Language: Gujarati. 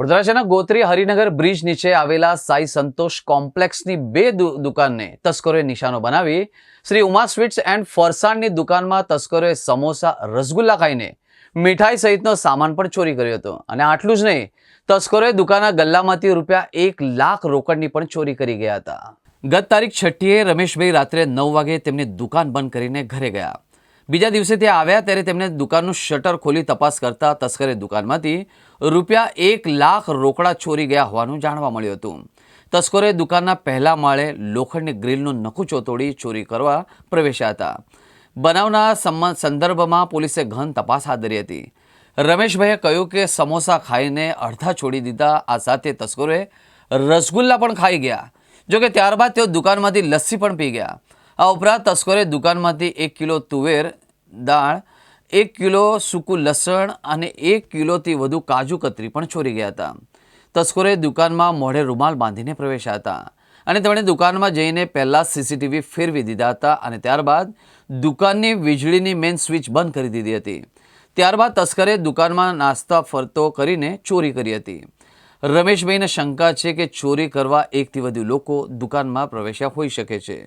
વડોદરા ગોત્રી હરિનગર બ્રિજ નીચે આવેલા સાઈ સંતોષ કોમ્પ્લેક્સની બે દુકાનને તસ્કરોએ નિશાનો બનાવી. શ્રી ઉમા સ્વીટ્સ એન્ડ ફરસાણની દુકાનમાં તસ્કરોએ સમોસા, રસગુલ્લા ખાઈને મીઠાઈ સહિતનો સામાન પણ ચોરી કર્યો હતો. અને આટલું જ નહીં, તસ્કરોએ દુકાનના ગલ્લામાંથી રૂપિયા એક લાખ રોકડની પણ ચોરી કરી ગયા હતા. ગત તારીખ છઠ્ઠીએ રમેશભાઈ રાત્રે નવ વાગે તેમની દુકાન બંધ કરીને ઘરે ગયા. બીજા દિવસે ત્યાં આવ્યા ત્યારે તેમણે દુકાનનું શટર ખોલી તપાસ કરતા તસ્કરે દુકાનમાંથી રૂપિયા એક લાખ રોકડા ચોરી ગયા હોવાનું જાણવા મળ્યું હતું. તસ્કરોએ દુકાનના પહેલા માળે લોખંડની ગ્રીલનું નકુચો તોડી ચોરી કરવા પ્રવેશ્યા હતા. બનાવના સંદર્ભમાં પોલીસે ઘન તપાસ હાથ ધરી હતી. રમેશભાઈએ કહ્યું કે સમોસા ખાઈને અડધા છોડી દીધા, આ સાથે તસ્કરોએ રસગુલ્લા પણ ખાઈ ગયા. જોકે ત્યારબાદ તેઓ દુકાનમાંથી લસ્સી પણ પી ગયા. આ ઉપરાંત તસ્કરે દુકાનમાંથી એક કિલો તુવેર દાળ, એક કિલો સૂકું લસણ અને એક કિલોથી વધુ કાજુ કતરી પણ ચોરી ગયા હતા. તસ્કરોએ દુકાનમાં મોઢે રૂમાલ બાંધીને પ્રવેશ્યા હતા અને તેમણે દુકાનમાં જઈને પહેલાં સીસીટીવી ફેરવી દીધા હતા અને ત્યારબાદ દુકાનની વીજળીની મેઇન સ્વિચ બંધ કરી દીધી હતી. ત્યારબાદ તસ્કરે દુકાનમાં નાસ્તા ફરતો કરીને ચોરી કરી હતી. રમેશભાઈને શંકા છે કે ચોરી કરવા એકથી વધુ લોકો દુકાનમાં પ્રવેશ્યા હોઈ શકે છે.